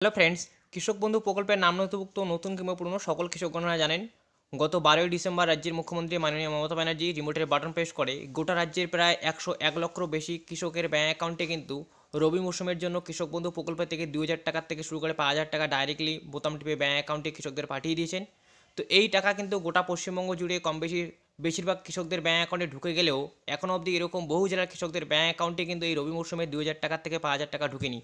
Hello friends, কৃষক বন্ধু প্রকল্পের নাম নথিভুক্ত নতুন কিংবা পুরনো সকল কৃষকগণরা জানেন। গত বারোই ডিসেম্বর রাজ্যের মুখ্যমন্ত্রী মাননীয় মমতা ব্যানার্জি রিমোটের বাটন প্রেস করে। গোটা রাজ্যের প্রায় একশো এক লক্ষর বেশি কৃষকের ব্যাঙ্ক অ্যাকাউন্টে কিন্তু রবি মৌসুমের জন্য কৃষক বন্ধু প্রকল্প থেকে দুই হাজার টাকার থেকে শুরু করে পাঁচ হাজার টাকা ডাইরেক্টলি বোতাম টিপে ব্যাঙ্ক অ্যাকাউন্টে কৃষকদের পাঠিয়ে দিয়েছেন। তো এই টাকা কিন্তু গোটা পশ্চিমবঙ্গ জুড়ে কম বেশি বেশিরভাগ কৃষকদের ব্যাঙ্ক অ্যাকাউন্টে ঢুকে গেলেও এখনও অবধি এরকম বহু জেলার কৃষকদের ব্যাঙ্ক অ্যাকাউন্টে কিন্তু এই রবি মৌসুমে দুই হাজার টাকার থেকে পাঁচ হাজার টাকা ঢুকেনি।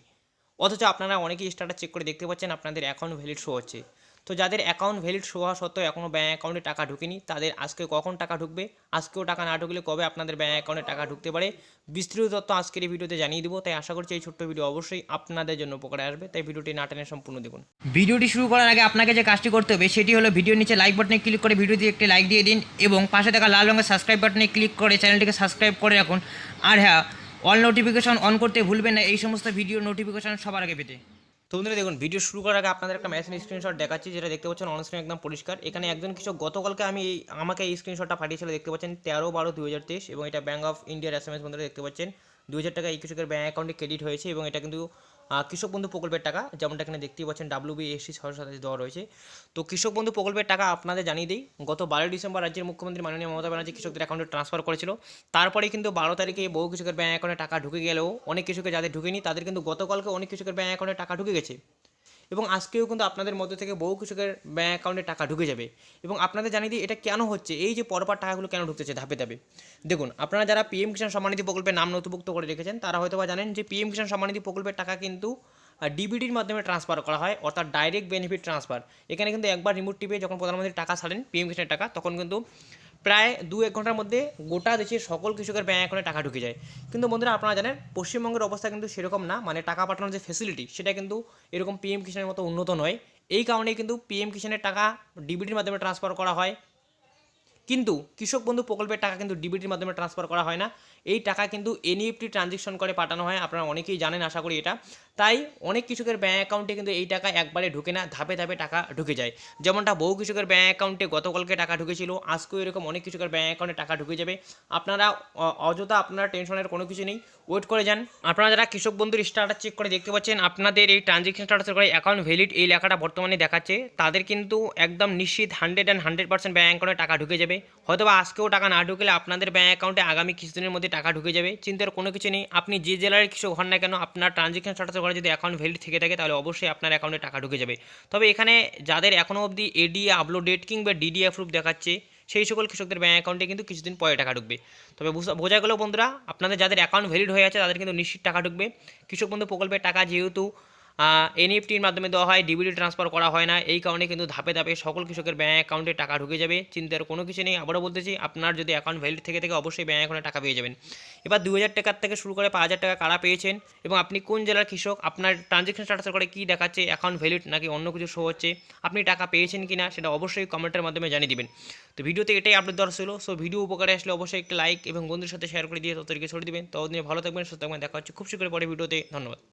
অথচ আপনারা অনেকেই স্ট্যাটাস চেক করে দেখতে পাচ্ছেন আপনাদের অ্যাকাউন্ট ভ্যালিড শো হচ্ছে। তো যাদের অ্যাকাউন্ট ভ্যালিড শো হওয়া সত্ত্বেও এখনও ব্যাঙ্ক অ্যাকাউন্টে টাকা ঢুকেনি, তাদের আজকে কখন টাকা ঢুকবে? আজকেও টাকা না ঢুকলে কবে আপনাদের ব্যাঙ্ক অ্যাকাউন্টে টাকা ঢুকতে পারে? বিস্তৃত তথ্য আজকের এই ভিডিওতে জানিয়ে দেবো, তাই আশা করছি এই ছোট্ট ভিডিও অবশ্যই আপনাদের জন্য উপকারে আসবে। তাই ভিডিওটি না টেনে সম্পূর্ণ দেখুন। ভিডিওটি শুরু করার আগে আপনাকে যে কাজটি করতে হবে, সেটি হলো ভিডিওর নিচে লাইক বাটনে ক্লিক করে ভিডিওতে একটি লাইক দিয়ে দিন এবং পাশে থাকা লাল রঙের সাবস্ক্রাইব বাটনে ক্লিক করে চ্যানেলটিকে সাবস্ক্রাইব করে রাখুন। আর হ্যাঁ অল নোটিফিকেশন অন করতে ভুলবেন না, এই সমস্ত ভিডিও নোটিফিকেশন সবার আগে পেতে। তো বন্ধুরা দেখুন ভিডিও শুরু করার আগে আপনাদের একটা মেশিন স্ক্রিনশট দেখাচ্ছি, যেটা দেখতে পাচ্ছেন অনস্ক্রিন একদম পরিষ্কার। এখানে একজন কিছু গতকালকে আমি আমাকে এই স্ক্রিনশটটা পাঠিয়েছিল, দেখতে পাচ্ছেন তেরো বারো দু হাজার তেইশ, এবং এটা ব্যাঙ্ক অফ ইন্ডিয়ার এস এম এস বন্ধুরা দেখতে পাচ্ছেন। দু হাজার টাকা এই কৃষকের ব্যাঙ্ক অ্যাকাউন্টে ক্রেডিট হয়েছে এবং এটা কিন্তু কৃষক বন্ধু প্রকল্পের টাকা, যেমনটা এখানে দেখতেই পাচ্ছেন ডাব্লিউ বি এসসি দেওয়া রয়েছে। তো কৃষক বন্ধু প্রকল্পের টাকা আপনাদের জানিয়ে দিই, গত বারোই ডিসেম্বর রাজ্যের মুখ্যমন্ত্রী মাননীয় মমতা ব্যানার্জি কৃষকদের অ্যাকাউন্টে ট্রান্সফার করেছিল। তারপরে কিন্তু বারো তারিখে বহু কৃষকের ব্যাঙ্ক অ্যাকাউন্টে টাকা ঢুকে গেলেও, অনেক কৃষকের যাদের ঢুকেনি, তাদের কিন্তু গতকালকে অনেক কৃষকের ব্যাঙ্ক অ্যাকাউন্টে টাকা ঢুকে গেছে। এবং আজকেও কিন্তু আপনাদের মধ্যে থেকে বহু কৃষকের ব্যাঙ্ক অ্যাকাউন্টে টাকা ঢুকে যাবে এবং আপনাদের জানিয়ে দিই এটা কেন হচ্ছে? এই যে পরপর টাকাগুলো কেন ঢুকতেছে ধাপে ধাপে? দেখুন, আপনারা যারা পিএম কিষাণ সম্মানিধি প্রকল্পের নাম নথিভুক্ত করে রেখেছেন, তারা হয়তো বা জানেন যে পিএম কিষাণ সম্মানিধি প্রকল্পের টাকা কিন্তু ডিবিটির মাধ্যমে ট্রান্সফার করা হয়, অর্থাৎ ডাইরেক্ট বেনিফিট ট্রান্সফার এখানে কিন্তু একবার রিমোট টিপে যখন প্রধানমন্ত্রী টাকা ছাড়েন পিএম কিষাণের টাকা, তখন কিন্তু প্রায় দু এক ঘণ্টার মধ্যে গোটা দেশের সকল কৃষকের ব্যাঙ্ক অ্যাকাউন্টে টাকা ঢুকে যায়। কিন্তু বন্ধুরা, আপনারা জানেন, পশ্চিমবঙ্গের অবস্থা কিন্তু সেরকম না। মানে টাকা পাঠানোর যে ফেসিলিটি সেটা কিন্তু এরকম পিএম কিষাণের মতো উন্নত নয়। এই কারণেই কিন্তু পিএম কিষাণের টাকা ডিবিটির মাধ্যমে ট্রান্সফার করা হয়। কিন্তু কৃষক বন্ধু প্রকল্পের টাকা কিন্তু ডিবিটির মাধ্যমে ট্রান্সফার করা হয় না। এই টাকা কিন্তু এনইএফটি ট্রানজেকশন করে পাঠানো হয়, আপনারা অনেকেই জানেন, আশা করি এটা। তাই অনেক কৃষকের ব্যাঙ্ক অ্যাকাউন্টে কিন্তু এই টাকা একবারে ঢুকে না, ধাপে ধাপে টাকা ঢুকে যায়। যেমনটা বহু কৃষকের ব্যাঙ্ক অ্যাকাউন্টে গতকালকে টাকা ঢুকেছিল, আজকেও এরকম অনেক কৃষকের ব্যাঙ্ক অ্যাকাউন্টে টাকা ঢুকে যাবে। আপনারা অযথা আপনারা টেনশনের কোনো কিছু নেই ওয়েট করে যান। আপনারা যারা কৃষক বন্ধুর স্টার্টার চেক করে দেখতে পাচ্ছেন, আপনাদের এই ট্রানজেকশন স্টাটাসের করে অ্যাকাউন্ট ভ্যালিড এই লেখাটা বর্তমানে দেখাচ্ছে। তাদের কিন্তু একদম নিশ্চিত hundred and hundred percent bank অ্যাকাউন্টে টাকা ঢুকে যাবে। হয়তো বা আজকেও টাকা না ঢুকলে আপনাদের ব্যাঙ্ক অ্যাকাউন্টে আগামী কিছুদিনের মধ্যে টাকা ঢুকে যাবে। চিন্তার কোনো কিছু নেই। আপনি যে জেলার কৃষক হন না কেন, আপনার ট্রানজেকশন স্টাটাসের করে যদি অ্যাকাউন্ট ভ্যালিড থেকে থাকে, তাহলে অবশ্যই আপনার অ্যাকাউন্টে টাকা ঢুকে যাবে। তবে এখানে যাদের এখনও অবধি এডি আপলোডেড কিংবা ডিডি অ্যাপ্রুভ দেখাচ্ছে, সেই সকল কৃষকদের ব্যাঙ্ক অ্যাকাউন্টে কিন্তু কিছুদিন পরে টাকা ঢুকবে। তবে বোঝা গেল বন্ধুরা, আপনাদের যাদের অ্যাকাউন্ট ভ্যালিড হয়ে আছে, তাদের কিন্তু নিশ্চিত টাকা ঢুকবে। কৃষক বন্ধু প্রকল্পের টাকা যেহেতু এনএফটির মাধ্যমে দেওয়া হয় ডিবিটি ট্রান্সফার করা হয় না। এই কারণে কিন্তু ধাপে ধাপে সকল কৃষকের ব্যাঙ্ক অ্যাকাউন্টে টাকা ঢুকে যাবে। চিন্তার কোনো কিছু নেই। আবারও বলতেছি, আপনার যদি অ্যাকাউন্ট ভ্যালিড থেকে থেকে, অবশ্যই ব্যাঙ্ক অ্যাকাউন্টে টাকা পেয়ে যাবেন। এবার দু হাজার টাকার থেকে শুরু করে পাঁচ হাজার টাকা কারা পেয়েছেন এবং আপনি কোন জেলার কৃষক, আপনার ট্রানজেকশন স্ট্যাটাসের করে কী দেখাচ্ছে অ্যাকাউন্ট ভ্যালিড নাকি অন্য কিছু শো হচ্ছে, আপনি টাকা পেয়েছেন কি না সেটা অবশ্যই কমেন্টের মাধ্যমে জানিয়ে দেবেন। তো ভিডিওতে এটাই আপডেট দেওয়ার ছিল। সো ভিডিও উপকারে আসলে অবশ্যই একটা লাইক এবং বন্ধুর সাথে শেয়ার করে দিয়ে ততদিকে ছড়িয়ে দিবেন। ততদিনে ভালো থাকবেন, সুস্থ থাকবেন। দেখা হচ্ছে খুব শীঘ্রই পরে ভিডিওতে। ধন্যবাদ।